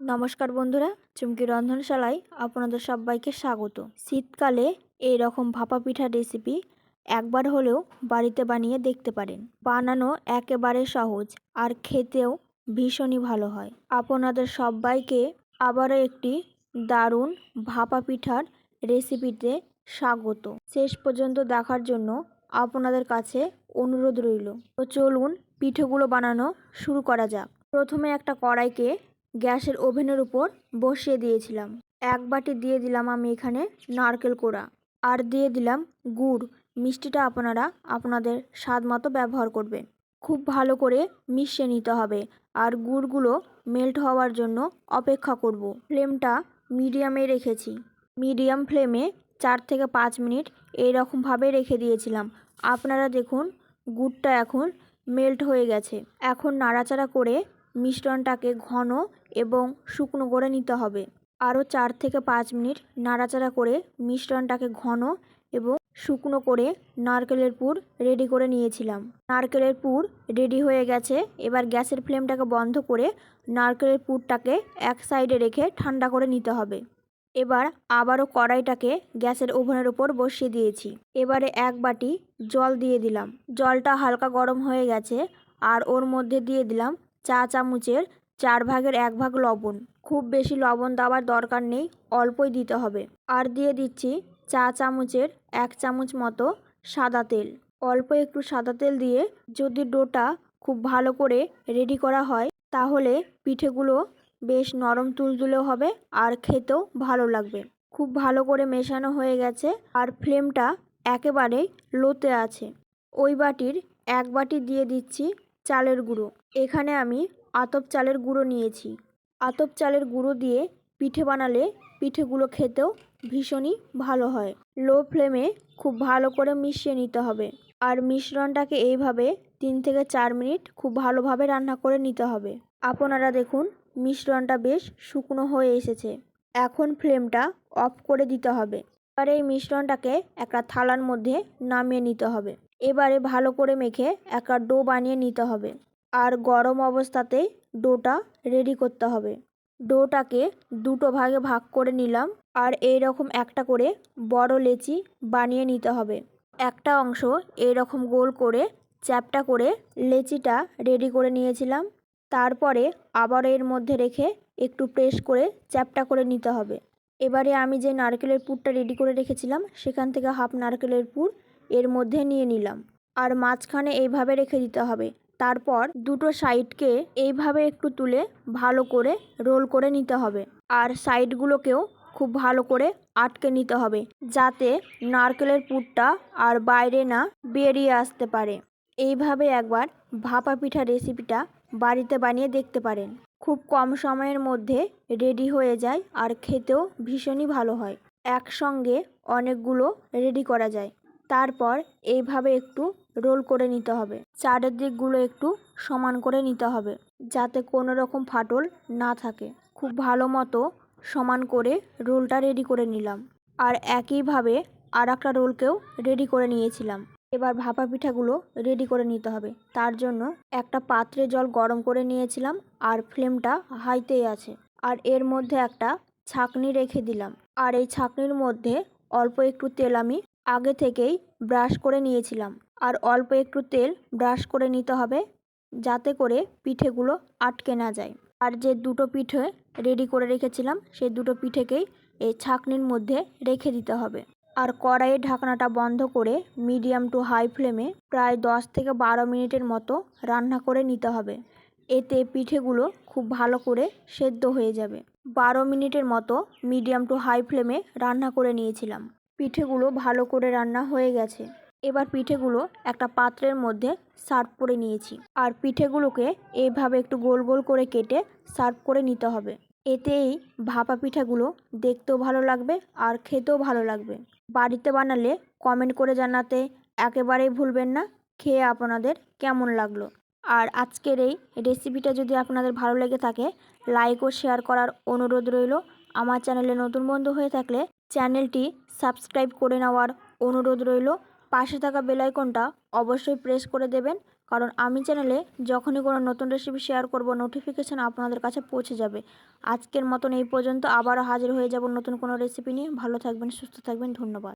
নমস্কার বন্ধুরা, চুমকি রন্ধনশালায় আপনাদের সবাইকে স্বাগত। শীতকালে এই রকম ভাপা পিঠার রেসিপি একবার হলেও বাড়িতে বানিয়ে দেখতে পারেন। বানানো একেবারে সহজ আর খেতেও ভীষণই ভালো হয়। আপনাদের সবাইকে আবারও একটি দারুণ ভাপা পিঠার রেসিপিতে স্বাগত। শেষ পর্যন্ত দেখার জন্য আপনাদের কাছে অনুরোধ রইল। তো চলুন পিঠেগুলো বানানো শুরু করা যাক। প্রথমে একটা কড়াইকে গ্যাসের ওভেনের উপর বসিয়ে দিয়েছিলাম। এক বাটি দিয়ে দিলাম আমি এখানে নারকেল কোড়া। আর দিয়ে দিলাম গুড়। মিষ্টিটা আপনারা আপনাদের স্বাদ মতো ব্যবহার করবেন। খুব ভালো করে মিশিয়ে নিতে হবে। আর গুড়গুলো মেল্ট হওয়ার জন্য অপেক্ষা করব। ফ্লেমটা মিডিয়ামে রেখেছি। মিডিয়াম ফ্লেমে চার থেকে পাঁচ মিনিট এইরকমভাবে রেখে দিয়েছিলাম। আপনারা দেখুন, গুড়টা এখন মেল্ট হয়ে গেছে। এখন নাড়াচাড়া করে মিশ্রণটাকে ঘন এবং শুকনো করে নিতে হবে। আরও চার থেকে পাঁচ মিনিট নাড়াচাড়া করে মিশ্রণটাকে ঘন এবং শুকনো করে নারকেলের পুর রেডি করে নিয়েছিলাম। নারকেলের পুর রেডি হয়ে গেছে, এবার গ্যাসের ফ্লেমটাকে বন্ধ করে নারকেলের পুরটাকে এক সাইডে রেখে ঠান্ডা করে নিতে হবে। এবার আবারও কড়াইটাকে গ্যাসের ওভেনের উপর বসিয়ে দিয়েছি। এবারে এক বাটি জল দিয়ে দিলাম। জলটা হালকা গরম হয়ে গেছে, আর ওর মধ্যে দিয়ে দিলাম চা চামচের চার ভাগের এক ভাগ লবণ। খুব বেশি লবণ দেওয়ার দরকার নেই, অল্পই দিতে হবে। আর দিয়ে দিচ্ছি চা চামচের এক চামচ মতো সাদা তেল। অল্প একটু সাদা তেল দিয়ে যদি ডোটা খুব ভালো করে রেডি করা হয়, তাহলে পিঠেগুলো বেশ নরম তুলতুলেও হবে আর খেতেও ভালো লাগবে। খুব ভালো করে মেশানো হয়ে গেছে আর ফ্লেমটা একেবারে লোতে আছে। ওই বাটির এক বাটি দিয়ে দিচ্ছি চালের গুঁড়ো। এখানে আমি আতপ চালের গুঁড়ো নিয়েছি। আতপ চালের গুঁড়ো দিয়ে পিঠে বানালে পিঠেগুলো খেতেও ভীষণই ভালো হয়। লো ফ্লেমে খুব ভালো করে মিশিয়ে নিতে হবে। আর মিশ্রণটাকে এইভাবে তিন থেকে চার মিনিট খুব ভালোভাবে রান্না করে নিতে হবে। আপনারা দেখুন, মিশ্রণটা বেশ শুকনো হয়ে এসেছে। এখন ফ্লেমটা অফ করে দিতে হবে। এবার এই মিশ্রণটাকে একটা থালার মধ্যে নামিয়ে নিতে হবে। এবারে ভালো করে মেখে একটা ডো বানিয়ে নিতে হবে। আর গরম অবস্থাতেই ডোটা রেডি করতে হবে। ডোটাকে দুটো ভাগে ভাগ করে নিলাম আর এই রকম একটা করে বড় লেচি বানিয়ে নিতে হবে। একটা অংশ এই রকম গোল করে, চ্যাপটা করে লেচিটা রেডি করে নিয়েছিলাম। তারপরে আবার এর মধ্যে রেখে একটু প্রেস করে চ্যাপটা করে নিতে হবে। এবারে আমি যে নারকেলের পুরটা রেডি করে রেখেছিলাম, সেখান থেকে হাফ নারকেলের পুর এর মধ্যে নিয়ে নিলাম। আর মাঝখানে এইভাবে রেখে দিতে হবে। তারপর দুটো সাইডকে এইভাবে একটু তুলে ভালো করে রোল করে নিতে হবে। আর সাইডগুলোকেও খুব ভালো করে আটকে নিতে হবে, যাতে নারকেলের পুরটা আর বাইরে না বেরিয়ে আসতে পারে। এইভাবে একবার ভাপা পিঠা রেসিপিটা বাড়িতে বানিয়ে দেখতে পারেন। খুব কম সময়ের মধ্যে রেডি হয়ে যায় আর খেতেও ভীষণই ভালো হয়। একসঙ্গে অনেকগুলো রেডি করা যায়। তারপর এইভাবে একটু রোল করে নিতে হবে। চারের দিকগুলো একটু সমান করে নিতে হবে, যাতে কোনো রকম ফাটল না থাকে। খুব ভালো মতো সমান করে রোলটা রেডি করে নিলাম। আর একইভাবে আর একটা রোলকেও রেডি করে নিয়েছিলাম। এবার ভাপা পিঠাগুলো রেডি করে নিতে হবে। তার জন্য একটা পাত্রে জল গরম করে নিয়েছিলাম আর ফ্লেমটা হাইতেই আছে। আর এর মধ্যে একটা ছাকনি রেখে দিলাম। আর এই ছাকনির মধ্যে অল্প একটু তেল আমি আগে থেকেই ব্রাশ করে নিয়েছিলাম। আর অল্প একটু তেল ব্রাশ করে নিতে হবে, যাতে করে পিঠেগুলো আটকে না যায়। আর যে দুটো পিঠে রেডি করে রেখেছিলাম সেই দুটো পিঠেকেই এই ছাকনির মধ্যে রেখে দিতে হবে। আর কড়াইয়ের ঢাকনাটা বন্ধ করে মিডিয়াম টু হাই ফ্লেমে প্রায় দশ থেকে বারো মিনিটের মতো রান্না করে নিতে হবে। এতে পিঠেগুলো খুব ভালো করে সেদ্ধ হয়ে যাবে। বারো মিনিটের মতো মিডিয়াম টু হাই ফ্লেমে রান্না করে নিয়েছিলাম। পিঠেগুলো ভালো করে রান্না হয়ে গেছে। এবার পিঠেগুলো একটা পাত্রের মধ্যে সার্ভ করে নিয়েছি। আর পিঠেগুলোকে এইভাবে একটু গোল গোল করে কেটে সার্ভ করে নিতে হবে। এতেই ভাপা পিঠাগুলো দেখতেও ভালো লাগবে আর খেতেও ভালো লাগবে। বাড়িতে বানালে কমেন্ট করে জানাতে একেবারেই ভুলবেন না। খেয়ে আপনাদের কেমন লাগল? আর আজকের এই রেসিপিটা যদি আপনাদের ভালো লেগে থাকে লাইক ও শেয়ার করার অনুরোধ রইল। আমার চ্যানেলে নতুন বন্ধু হয়ে থাকলে চ্যানেলটি সাবস্ক্রাইব করে নেওয়ার অনুরোধ রইল। পাশে থাকা বেলাইকনটা অবশ্যই প্রেস করে দেবেন, কারণ আমি চ্যানেলে যখনই কোনো নতুন রেসিপি শেয়ার করব, নোটিফিকেশান আপনাদের কাছে পৌঁছে যাবে। আজকের মতন এই পর্যন্ত আবারও হাজির হয়ে যাব নতুন কোনো রেসিপি নিয়ে। ভালো থাকবেন, সুস্থ থাকবেন, ধন্যবাদ।